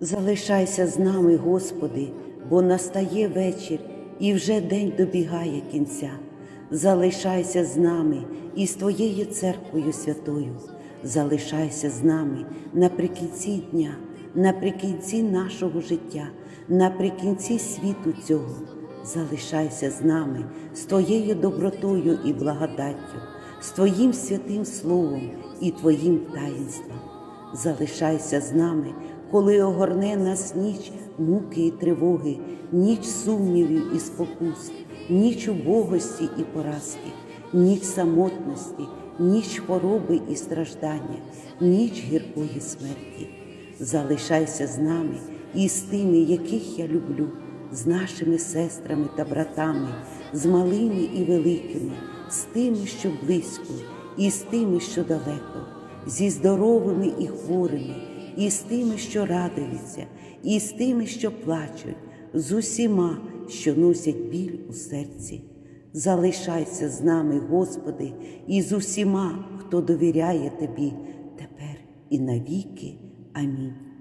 Залишайся з нами, Господи, бо настає вечір і вже день добігає кінця. Залишайся з нами і з Твоєю церквою святою. Залишайся з нами наприкінці дня, наприкінці нашого життя, наприкінці світу цього. Залишайся з нами з Твоєю добротою і благодаттю, з Твоїм святим Словом і Твоїм таїнством. Залишайся з нами, коли огорне нас ніч муки і тривоги, ніч сумнівів і спокус, ніч убогості і поразки, ніч самотності, ніч хвороби і страждання, ніч гіркої смерті. Залишайся з нами і з тими, яких я люблю, з нашими сестрами та братами, з малими і великими, з тими, що близько, і з тими, що далеко зі здоровими і хворими, і з тими, що радуються, і з тими, що плачуть, з усіма, що носять біль у серці. Залишайся з нами, Господи, і з усіма, хто довіряє Тобі тепер і навіки. Амінь.